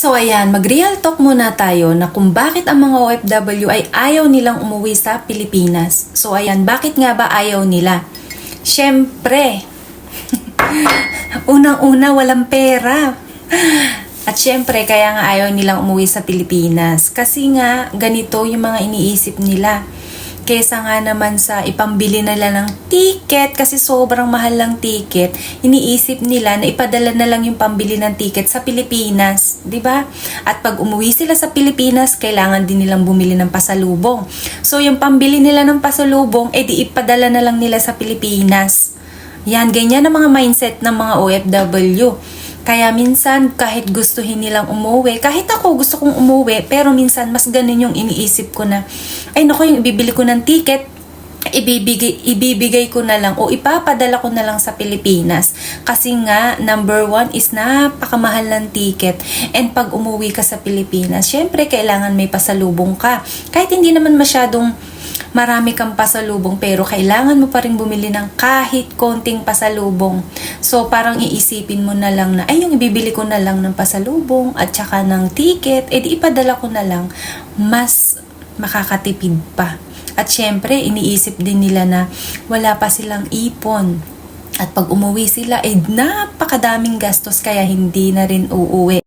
So ayan, mag-real talk muna tayo na kung bakit ang mga OFW ay ayaw nilang umuwi sa Pilipinas. So ayan, bakit nga ba ayaw nila? Siyempre, unang-una walang pera. At syempre, kaya nga ayaw nilang umuwi sa Pilipinas. Kasi nga, ganito yung mga iniisip nila. Kesa nga naman sa ipambili nila ng ticket kasi sobrang mahal lang ticket, iniisip nila na ipadala na lang yung pambili ng ticket sa Pilipinas, 'di ba? At pag umuwi sila sa Pilipinas, kailangan din nilang bumili ng pasalubong. So yung pambili nila ng pasalubong, edi ipadala na lang nila sa Pilipinas. Yan, ganyan ang mga mindset ng mga OFW. Kaya minsan, kahit gustuhin nilang umuwi, kahit ako gusto kong umuwi, pero minsan mas ganun yung iniisip ko na, ay nako, yung ibibili ko ng ticket, ibibigay, ibibigay ko na lang o ipapadala ko na lang sa Pilipinas. Kasi nga, number one is napakamahal ng ticket. And pag umuwi ka sa Pilipinas, syempre kailangan may pasalubong ka. Kahit hindi naman masyadong marami kang pasalubong pero kailangan mo pa rin bumili ng kahit konting pasalubong. So parang iisipin mo na lang na ay yung ibibili ko na lang ng pasalubong at saka ng ticket, edi ipadala ko na lang mas makakatipid pa. At syempre, iniisip din nila na wala pa silang ipon. At pag umuwi sila, eh napakadaming gastos kaya hindi na rin uuwi.